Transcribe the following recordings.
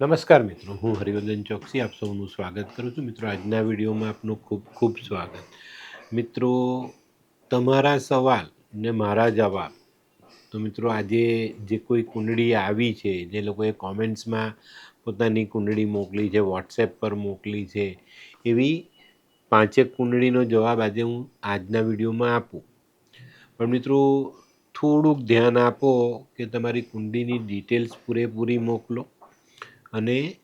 નમસ્કાર મિત્રો, હું હરિવર્ધન ચોકસી, આપ સૌનું સ્વાગત કરું છું. મિત્રો, આજના વિડીયોમાં આપનું ખૂબ ખૂબ સ્વાગત. મિત્રો, તમારા સવાલ ને મારા જવાબ. તો મિત્રો, આજે જે કોઈ કુંડળી આવી છે, જે લોકોએ કોમેન્ટ્સમાં પોતાની કુંડળી મોકલી છે, વોટ્સએપ પર મોકલી છે, એવી પાંચેક કુંડળીનો જવાબ આજે હું આજના વિડીયોમાં આપું. પણ મિત્રો, થોડુંક ધ્યાન આપો કે તમારી કુંડળીની ડિટેલ્સ પૂરેપૂરી મોકલો. અને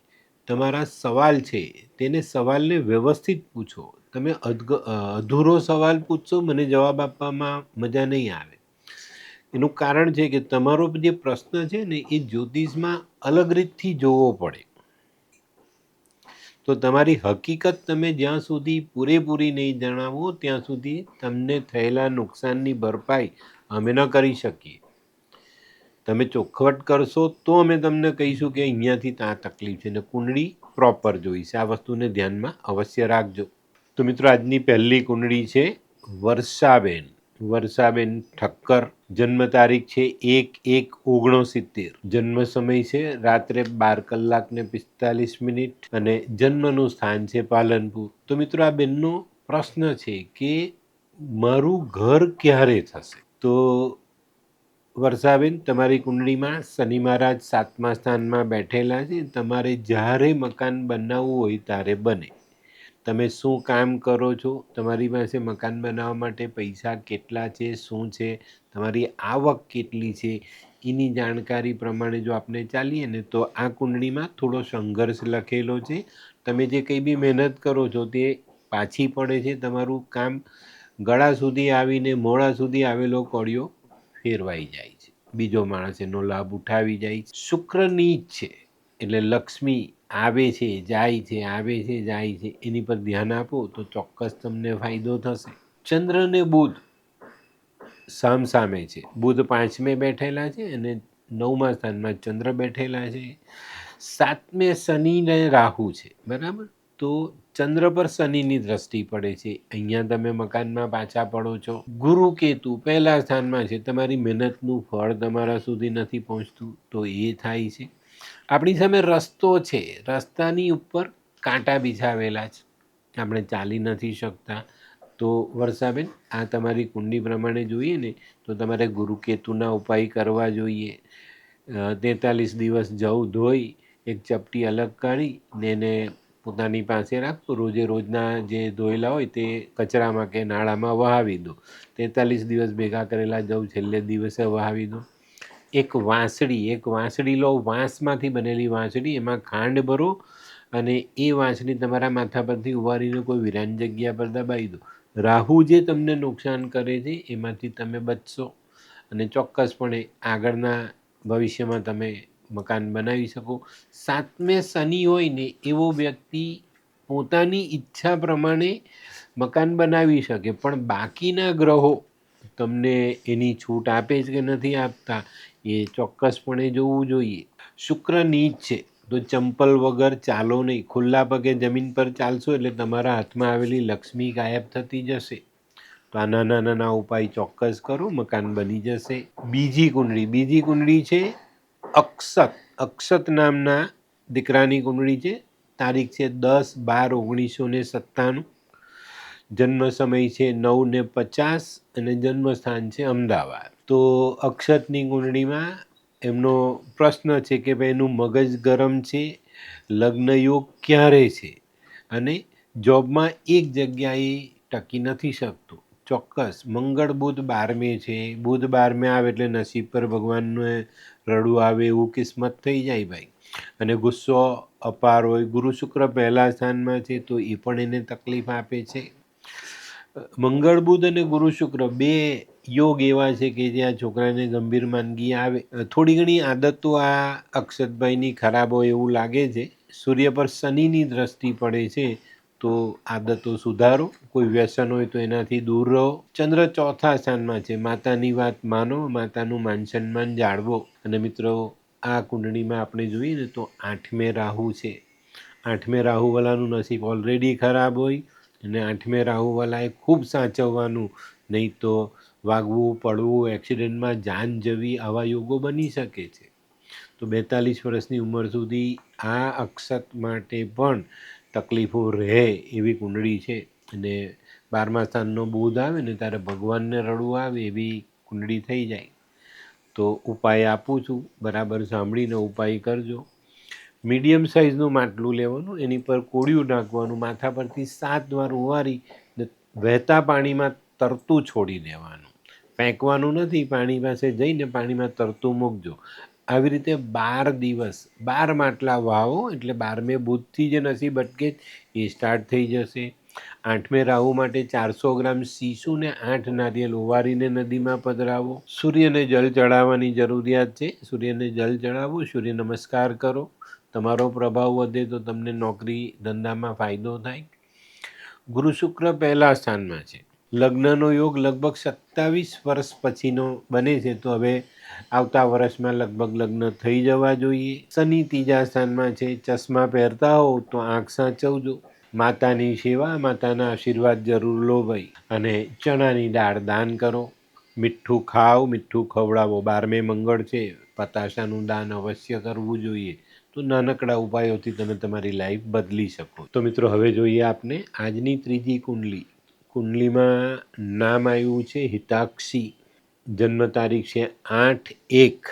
તમારા સવાલ છે, તેને સવાલને વ્યવસ્થિત પૂછો. તમે અધૂરો સવાલ પૂછશો, મને જવાબ આપવામાં મજા નહીં આવે. એનું કારણ છે કે તમારો જે પ્રશ્ન છે ને, એ જ્યોતિષમાં અલગ રીતથી જોવો પડે. તો તમારી હકીકત તમે જ્યાં સુધી પૂરેપૂરી નહીં જણાવો, ત્યાં સુધી તમને થયેલા નુકસાનની ભરપાઈ અમે ન કરી શકીએ. તમે ચોખવટ કરશો, તો અમે તમને કહીશું કે અહીંયાથી ત્યાં તકલીફ છે ને કુંડળી પ્રોપર જોઈશે. આ વસ્તુને ધ્યાનમાં અવશ્ય રાખજો. તો મિત્રો, આજની પહેલી કુંડળી છે વર્ષાબેન. વર્ષાબેન ઠક્કર. જન્મ તારીખ છે એક એક ઓગણસિત્તેર. જન્મ સમય છે રાત્રે બાર કલાક ને પિસ્તાલીસ મિનિટ અને જન્મનું સ્થાન છે પાલનપુર. તો મિત્રો, આ બેનનો પ્રશ્ન છે કે મારું ઘર ક્યારે થશે? તો વર્ષાબેન તમારી કુંડળીમાં શનિ મહારાજ સાતમા સ્થાનમાં બેઠેલા છે, તમારે જ્યારે મકાન બનાવવું હોય ત્યારે બને. તમે શું કામ કરો છો? તમારી પાસે મકાન બનાવવા માટે પૈસા કેટલા છે? શું છે? તમારી આવક કેટલી છે? એની જાણકારી પ્રમાણે જો આપણે ચાલીએ ને તો આ કુંડળીમાં થોડો સંઘર્ષ લખેલો છે. તમે જે કંઈ બી મહેનત કરો છો તે પાછી પડે છે. તમારું કામ ગળા સુધી આવીને મોડા સુધી આવેલો કોળિયો ફેરવાઈ જાય છે. બીજો માણસ એનો લાભ ઉઠાવી જાય છે. શુક્ર જ છે. એટલે લક્ષ્મી આવે છે, જાય છે, આવે છે, જાય છે. એની પર ધ્યાન આપો તો ચોક્કસ તમને ફાયદો થશે. ચંદ્રને બુધ સામ સામે છે. બુધ પાંચમે બેઠેલા છે અને નવમા સ્થાનમાં ચંદ્ર બેઠેલા છે. સાતમે શનિ ને રાહુ છે. બરાબર? તો ચંદ્ર પર શનિની દ્રષ્ટિ પડે છે. અહીંયા તમે મકાનમાં પાછા પડો છો. ગુરુ કેતુ પહેલા સ્થાનમાં છે. તમારી મહેનતનું ફળ તમારા સુધી નથી પહોંચતું. તો એ થાય છે. આપણી સામે રસ્તો છે. રસ્તાની ઉપર કાંટા બિછાવેલા છે. આપણે ચાલી નથી શકતા. તો વર્ષાબેન, આ તમારી કુંડી પ્રમાણે જોઈએ ને, તો તમારે ગુરુ કેતુના ઉપાય કરવા જોઈએ. તેતાલીસ દિવસ જવ ધોઈ, એક ચપટી અલગ કાઢી ને એને પોતાની પાસે રાખો રોજે રોજના જે ધોયેલા હોય તે કચરામાં કે નાળામાં વહાવી દો. તેતાલીસ દિવસ ભેગા કરેલા જવ છેલ્લે દિવસે વહાવી દો. એક વાંસળી એક વાંસળી લો, વાંસમાંથી બનેલી વાંસળી, એમાં ખાંડ ભરો અને એ વાંસળી તમારા માથા પરથી ઉવારીને કોઈ વિરાન જગ્યા પર દબાવી દો. રાહુ જે તમને નુકસાન કરે છે, એમાંથી તમે બચશો અને ચોક્કસપણે આગળના ભવિષ્યમાં તમે મકાન બનાવી શકો. સાતમે શનિ હોય ને એવો વ્યક્તિ પોતાની ઈચ્છા પ્રમાણે મકાન બનાવી શકે. પણ બાકીના ગ્રહો તમને એની છૂટ આપે છે કે નથી આપતા, એ ચોક્કસપણે જોવું જોઈએ. શુક્ર નીચ છે. તો ચંપલ વગર ચાલો નહીં. ખુલ્લા પગે જમીન પર ચાલશો એટલે તમારા હાથમાં આવેલી લક્ષ્મી ગાયબ થતી જશે. તો આ નાના નાના ઉપાય ચોક્કસ કરો. મકાન બની જશે. બીજી કુંડળી. બીજી કુંડળી છે અક્ષત અક્ષત નામના દીકરાની કુંડળી છે. તારીખ છે દસ બાર ઓગણીસો ને સત્તાણું. જન્મ સમય છે નવ ને પચાસ અને જન્મસ્થાન છે અમદાવાદ. તો અક્ષતની કુંડળીમાં એમનો પ્રશ્ન છે કે ભાઈ એનું મગજ ગરમ છે, લગ્ન યોગ ક્યારે છે? અને જોબમાં એક જગ્યાએ ટકી નથી શકતો. ચોક્કસ. મંગળ, બુધ, બારમે છે. બુધ, બારમે આવે એટલે નસીબ પર ભગવાનને રડવું આવે એવું કિસ્મત થઈ જાય ભાઈ. અને ગુસ્સો અપાર હોય. ગુરુ શુક્ર પહેલા સ્થાનમાં છે તો એ પણ એને તકલીફ આપે છે. મંગળ, બુધ અને ગુરુ શુક્ર બે યોગ એવા છે કે જ્યાં છોકરાને ગંભીર માંદગી આવે. થોડી ઘણી આદતો આ અક્ષતભાઈની ખરાબ હોય એવું લાગે છે. સૂર્ય પર શનિની દ્રષ્ટિ પડે છે. તો આદતો સુધારો, કોઈ વ્યસન હોય તો એનાથી દૂર રહો. ચંદ્ર ચોથા સ્થાનમાં છે. માતાની વાત માનો, માતાનું માન સન્માન જાળવો. અને મિત્રો, આ કુંડળીમાં આપણે જોઈએ ને તો આઠમે રાહુ છે. આઠમે રાહુવાલાનું નસીબ ઓલરેડી ખરાબ હોય અને આઠમે રાહુવાલાએ ખૂબ સાચવવાનું, નહીં તો વાગવું, પડવું, એક્સિડન્ટમાં જાન જવી આવા યોગો બની શકે છે. તો બેતાલીસ વર્ષની ઉંમર સુધી આ અક્ષત માટે પણ તકલીફો રહે એવી કુંડળી છે. અને બારમા સ્થાનનો બુધ આવે ને ત્યારે ભગવાનને રડવું આવે એવી કુંડળી થઈ જાય. તો ઉપાય આપું છું. બરાબર સાંભળીને ઉપાય કરજો. મીડિયમ સાઇઝનું માટલું લેવાનું. એની પર કોળિયું નાખવાનું. માથા પરથી સાત વાર ઉવારી ને વહેતા પાણીમાં તરતું છોડી દેવાનું. ફેંકવાનું નથી. પાણી પાસે જઈને પાણીમાં તરતું મૂકજો. આવી રીતે બાર દિવસ, બાર માટલા વાવો એટલે બારમે બુધથી જે નસીબ અટકે એ સ્ટાર્ટ થઈ જશે. આઠમે રાહુ માટે ચારસો ગ્રામ સીસું ને આઠ નારિયેલ ઓવારીને નદીમાં પધરાવો. સૂર્યને જલ ચડાવવાની જરૂરિયાત છે. સૂર્યને જલ ચડાવો, સૂર્ય નમસ્કાર કરો. તમારો પ્રભાવ વધે તો તમને નોકરી ધંધામાં ફાયદો થાય. ગુરુ શુક્ર પહેલા સ્થાનમાં છે. લગ્નનો યોગ લગભગ સત્તાવીસ વર્ષ પછીનો બને છે. તો હવે આવતા વર્ષમાં લગભગ લગ્ન થઈ જવા જોઈએ. શનિ ત્રીજા સ્થાનમાં છે, ચશ્મા પહેરતા હોવ તો આંખ સાચવજો. માતાની સેવા, માતાના આશીર્વાદ જરૂર લો ભાઈ. અને ચણાની દાળ દાન કરો. મીઠું ખાઓ, મીઠું ખવડાવો. બારમે મંગળ છે પતાશાનું દાન અવશ્ય કરવું જોઈએ. તો નાનકડા ઉપાયોથી તમે તમારી લાઈફ બદલી શકો. તો મિત્રો, હવે જોઈએ આપને આજની ત્રીજી કુંડલી. કુંડલીમાં નામ આવ્યું છે હિતાક્ષી. જન્મ તારીખ છે આઠ એક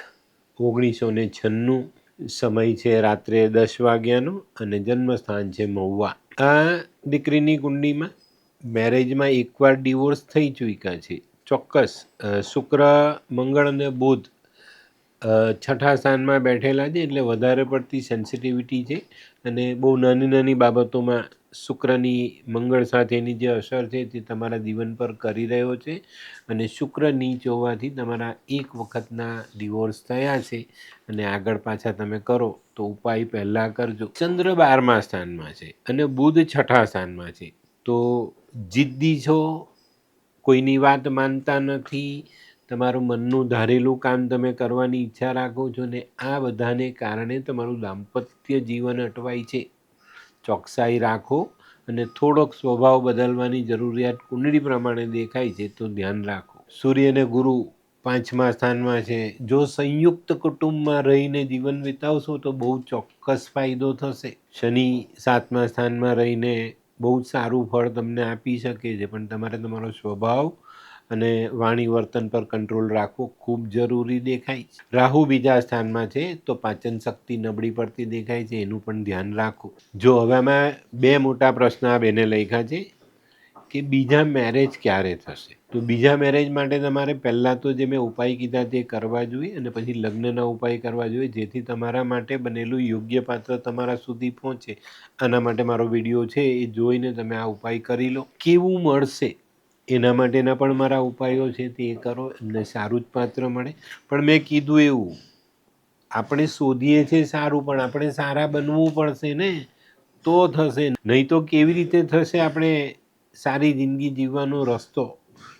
ઓગણીસો ને છન્નું. સમય છે રાત્રે દસ વાગ્યાનો અને જન્મસ્થાન છે મહુવા. આ દીકરીની કુંડલીમાં મેરેજમાં એકવાર ડિવોર્સ થઈ ચૂક્યા છે. ચોક્કસ શુક્ર, મંગળ અને બુધ છઠ્ઠા સ્થાનમાં બેઠેલા છે એટલે વધારે પડતી સેન્સિટિવિટી છે અને બહુ નાની નાની બાબતોમાં શુક્રની મંગળ સાથેની જે અસર છે તે તમારા જીવન પર કરી રહ્યો છે અને શુક્ર નીચ હોવાથી તમારા એક વખતના ડિવોર્સ થયા છે અને આગળ પાછા તમે કરો તો ઉપાય પહેલાં કરજો. ચંદ્ર બારમા સ્થાનમાં છે અને બુધ છઠ્ઠા સ્થાનમાં છે. તો જિદ્દી છો, કોઈની વાત માનતા નથી, તમારું મનનું ધારેલું કામ તમે કરવાની ઈચ્છા રાખો છો ને આ બધાને કારણે તમારું દાંપત્ય જીવન અટવાય છે. ચોકસાઈ રાખો અને થોડોક સ્વભાવ બદલવાની જરૂરિયાત કુંડળી પ્રમાણે દેખાય છે તો ધ્યાન રાખો. સૂર્ય અને ગુરુ પાંચમા સ્થાનમાં છે. જો સંયુક્ત કુટુંબમાં રહીને જીવન વિતાવશો તો બહુ ચોક્કસ ફાયદો થશે. શનિ સાતમા સ્થાનમાં રહીને બહુ સારું ફળ તમને આપી શકે છે, પણ તમારે તમારો સ્વભાવ અને વાણી વર્તન પર કંટ્રોલ રાખવો ખૂબ જરૂરી દેખાય છે. રાહુ બીજા સ્થાનમાં છે તો પાચન શક્તિ નબળી પડતી દેખાય છે, એનું પણ ધ્યાન રાખો. જો હવે આમાં બે મોટા પ્રશ્ન આ બેને લખ્યા છે કે બીજા મેરેજ ક્યારે થશે? તો બીજા મેરેજ માટે તમારે પહેલાં તો જે મેં ઉપાય કીધા તે કરવા જોઈએ અને પછી લગ્નના ઉપાય કરવા જોઈએ, જેથી તમારા માટે બનેલું યોગ્ય પાત્ર તમારા સુધી પહોંચે. આના માટે મારો વીડિયો છે, એ જોઈને તમે આ ઉપાય કરી લો. કેવું મળશે? એના માટેના પણ મારા ઉપાયો છે તે કરો, એમને સારું જ પાત્ર મળે. પણ મેં કીધું એવું, આપણે શોધીએ છીએ સારું, પણ આપણે સારા બનવું પડશે ને, તો થશે નહીં તો કેવી રીતે થશે આપણે સારી જિંદગી જીવવાનો રસ્તો?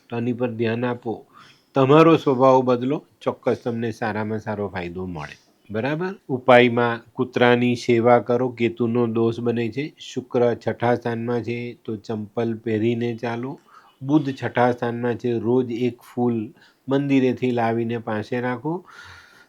તો આની પર ધ્યાન આપો. તમારો સ્વભાવ બદલો, ચોક્કસ તમને સારામાં સારો ફાયદો મળે. બરાબર? ઉપાયમાં કૂતરાની સેવા કરો, કેતુનો દોષ બને છે. શુક્ર છઠ્ઠા સ્થાનમાં છે, તો ચંપલ પહેરીને ચાલો. બુધ છઠ્ઠા સ્થાનમાં છે રોજ એક ફૂલ મંદિરેથી લાવીને પાસે રાખો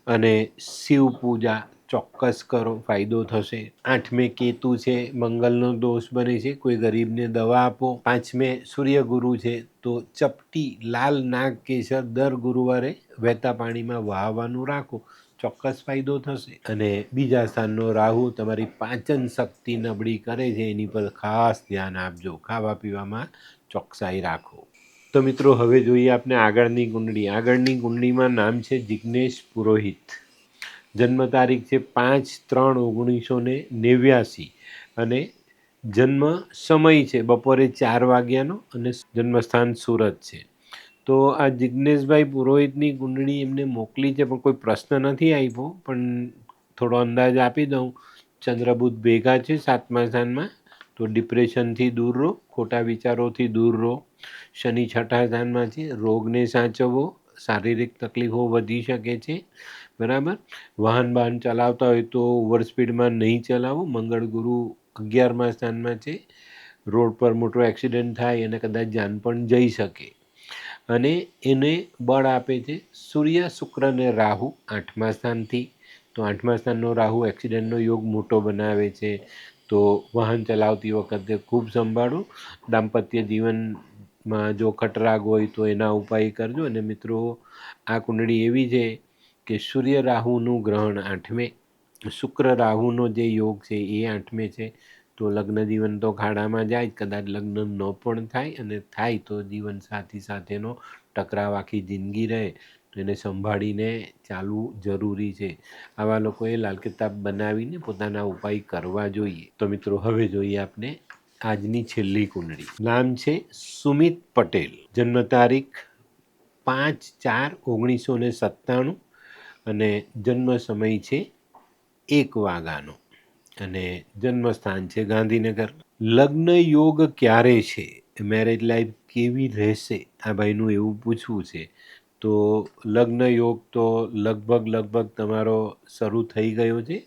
અને શિવ પૂજા ચોક્કસ કરો, ફાયદો થશે. આઠમે કેતુ છે, મંગલનો દોષ બને છે, કોઈ ગરીબને દવા આપો. પાંચમે સૂર્ય ગુરુ છે, તો ચપટી લાલ નાગ કેસર દર ગુરુવારે વહેતા પાણીમાં વહાવવાનું રાખો. ચોક્કસ ફાયદો થશે. અને બીજા સ્થાનનો રાહુ તમારી પાચન શક્તિ નબળી કરે છે, એની પર ખાસ ધ્યાન આપજો. ખાવા પીવામાં ચોકસાઈ રાખો. તો મિત્રો, હવે જોઈએ આપણે આગળની કુંડળી આગળની કુંડળીમાં નામ છે જિજ્ઞેશ પુરોહિત. જન્મ તારીખ છે પાંચ ત્રણ ઓગણીસો ને નેવ્યાસી. અને જન્મ સમય છે બપોરે ચાર વાગ્યાનો અને જન્મસ્થાન સુરત છે. તો આ જિજ્ઞેશભાઈ પુરોહિતની કુંડળી એમને મોકલી છે પણ કોઈ પ્રશ્ન નથી આપ્યો. પણ થોડો અંદાજ આપી દઉં. ચંદ્રબુદ્ધ ભેગા છે સાતમા સ્થાનમાં. તો ડિપ્રેશનથી દૂર રહો, ખોટા વિચારોથી દૂર રહો. શનિ છઠ્ઠા સ્થાનમાં છે રોગને સાચવવો શારીરિક તકલીફો વધી શકે છે, બરાબર? વાહન વાહન ચલાવતા હોય તો ઓવર સ્પીડમાં નહીં ચલાવો, મંગળ ગુરુ અગિયારમા સ્થાનમાં છે, રોડ પર મોટો એક્સિડન્ટ થાય અને કદાચ જાન પણ જઈ શકે. અને એને બળ આપે છે, સૂર્ય, શુક્ર અને રાહુ આઠમા સ્થાનથી. તો આઠમા સ્થાનનો રાહુ એક્સિડન્ટનો યોગ મોટો બનાવે છે તો વાહન ચલાવતી વખતે ખૂબ સંભાળો. દાંપત્ય જીવનમાં જો ખટરાગ હોય તો એના ઉપાય કરજો. અને મિત્રો, આ કુંડળી એવી છે કે સૂર્ય રાહુનું ગ્રહણ આઠમે, શુક્ર રાહુનો જે યોગ છે એ આઠમે છે. તો લગ્ન જીવન તો ખાડામાં જાય, કદાચ લગ્ન ન પણ થાય અને થાય તો જીવન સાથી સાથેનો ટકરાવ આખી જિંદગી રહે. એને સંભાળીને ચાલવું જરૂરી છે. આવા લોકોએ લાલ કિતાબ બનાવીને પોતાના ઉપાય કરવા જોઈએ. તો મિત્રો, હવે જોઈએ આપણે આજની છેલ્લી કુંડળી. નામ છે સુમિત પટેલ. જન્મ તારીખ પાંચ ચાર ઓગણીસો ને સત્તાણું અને જન્મ સમય છે એક વાગાનો અને જન્મસ્થાન છે ગાંધીનગર. લગ્ન યોગ ક્યારે છે? મેરેજ લાઈફ કેવી રહેશે? આ ભાઈનું એવું પૂછવું છે. તો લગ્ન યોગ તો લગભગ લગભગ તમારો શરૂ થઈ ગયો છે.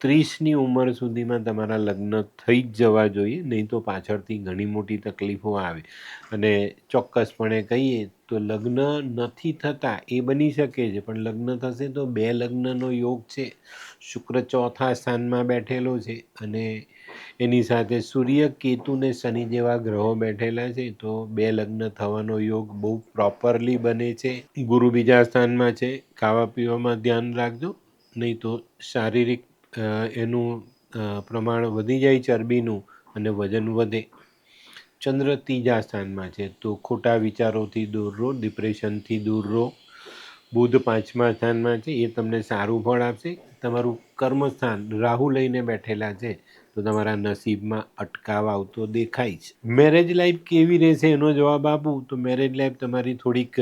ત્રીસની ઉંમર સુધીમાં તમારા લગ્ન થઈ જ જવા જોઈએ, નહીં તો પાછળથી ઘણી મોટી તકલીફો આવે. અને ચોક્કસપણે કહીએ તો લગ્ન નથી થતા એ બની શકે છે, પણ લગ્ન થશે તો બે લગ્નનો યોગ છે. શુક્ર ચોથા સ્થાનમાં બેઠેલો છે અને એની સાથે સૂર્ય, કેતુ ને શનિ જેવા ગ્રહો બેઠેલા છે, તો બે લગ્ન થવાનો યોગ બહુ પ્રોપરલી બને છે. ગુરુ બીજા સ્થાનમાં છે, ખાવા પીવામાં ધ્યાન રાખજો, નહીં તો શારીરિક એનું પ્રમાણ વધી જાય ચરબીનું અને વજન વધે. ચંદ્ર ત્રીજા સ્થાનમાં છે, તો ખોટા વિચારોથી દૂર રહો ડિપ્રેશનથી દૂર રહો. બુધ પાંચમા સ્થાનમાં છે, એ તમને સારું ફળ આપશે. તમારું કર્મસ્થાન રાહુ લઈને બેઠેલા છે તો તમારા નસીબમાં અટકાવ આવતો દેખાય છે. મેરેજ લાઈફ કેવી રહેશે એનો જવાબ આપું? તો મેરેજ લાઈફ તમારી થોડીક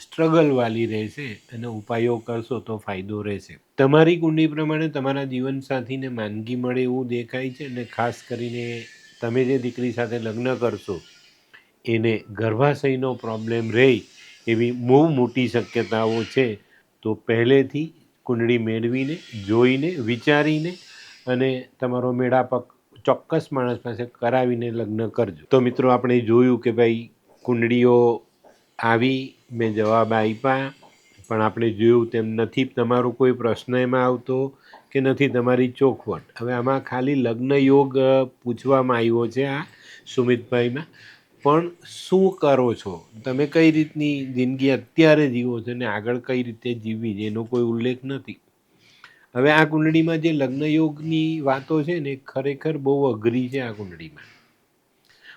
સ્ટ્રગલવાળી રહેશે અને ઉપાયો કરશો તો ફાયદો રહેશે. તમારી કુંડી પ્રમાણે તમારા જીવનસાથીને માંદગી મળે એવું દેખાય છે અને ખાસ કરીને તમે જે દીકરી સાથે લગ્ન કરશો, એને ગર્ભાશયનો પ્રોબ્લેમ રહે એવી બહુ મોટી શક્યતાઓ છે. તો પહેલેથી કુંડળી મેળવીને, જોઈને, વિચારીને અને તમારો મેળાપક ચોક્કસ માણસ પાસે કરાવીને લગ્ન કરજો. તો મિત્રો, આપણે જોયું કે ભાઈ, કુંડળીઓ આવી, મેં જવાબ આપ્યા, પણ આપણે જોયું તેમ નથી, તમારો કોઈ પ્રશ્ન એમાં આવતો કે નથી, તમારી ચોખવટ. હવે આમાં ખાલી લગ્ન યોગ પૂછવામાં આવ્યો છે આ સુમિતભાઈમાં. પણ શું કરો છો? તમે કઈ રીતની જિંદગી અત્યારે જીવો છો ને આગળ કઈ રીતે જીવવી એનો કોઈ ઉલ્લેખ નથી. હવે આ કુંડળીમાં જે લગ્ન યોગની વાતો છે ને ખરેખર બહુ અઘરી છે આ કુંડળીમાં.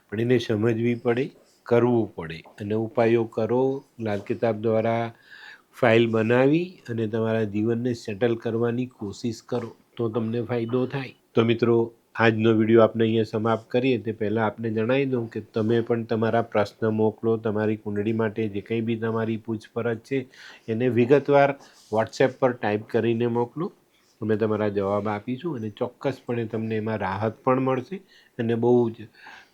પણ એને સમજવી પડે, કરવું પડે. અને ઉપાયો કરો, લાલ કિતાબ દ્વારા ફાઇલ બનાવી અને તમારા જીવનને સેટલ કરવાની કોશિશ કરો, તો તમને ફાયદો થાય. તો મિત્રો, આજનો વીડિયો આપણે અહીંયા સમાપ્ત કરીએ. તે પહેલાં આપને જણાવી દઉં કે તમે પણ તમારા પ્રશ્ન મોકલો. તમારી કુંડળી માટે જે કંઈ બી તમારી પૂછપરછ છે, એને વિગતવાર વોટ્સએપ પર ટાઈપ કરીને મોકલો. અમે તમારા જવાબ આપીશું અને ચોક્કસપણે તમને એમાં રાહત પણ મળશે અને બહુ જ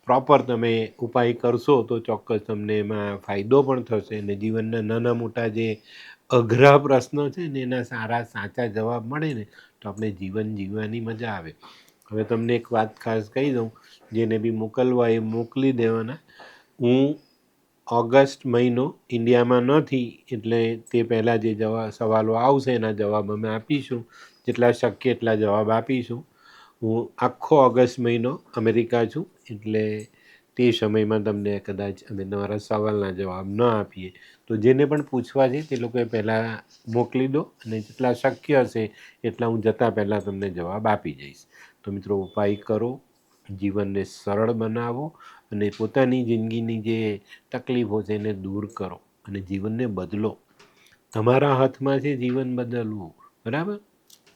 પ્રોપર તમે ઉપાય કરશો તો ચોક્કસ તમને એમાં ફાયદો પણ થશે અને જીવનના નાના મોટા જે અઘરા પ્રશ્નો છે ને એના સારા સાચા જવાબ મળે ને તો આપણે જીવન જીવવાની મજા આવે. હવે તમને એક વાત ખાસ કહી દઉં, જેને બી મોકલવા એ મોકલી દેવાના. હું ઓગસ્ટ મહિનો ઇન્ડિયામાં નથી એટલે તે પહેલાં જે જવા સવાલો આવશે એના જવાબ અમે આપીશું. જેટલા શક્ય એટલા જવાબ આપીશું. હું આખો ઓગસ્ટ મહિનો અમેરિકા છું, એટલે તે સમયમાં તમને કદાચ અમે તમારા સવાલના જવાબ ન આપીએ. તો જેને પણ પૂછવા છે તે લોકોએ પહેલાં મોકલી દો અને જેટલા શક્ય હશે એટલા હું જતાં પહેલાં તમને જવાબ આપી જઈશ. તો મિત્રો, ઉપાય કરો, જીવનને સરળ બનાવો અને પોતાની જિંદગીની જે તકલીફો છે એને દૂર કરો અને જીવનને બદલો. તમારા હાથમાં છે જીવન બદલવું, બરાબર?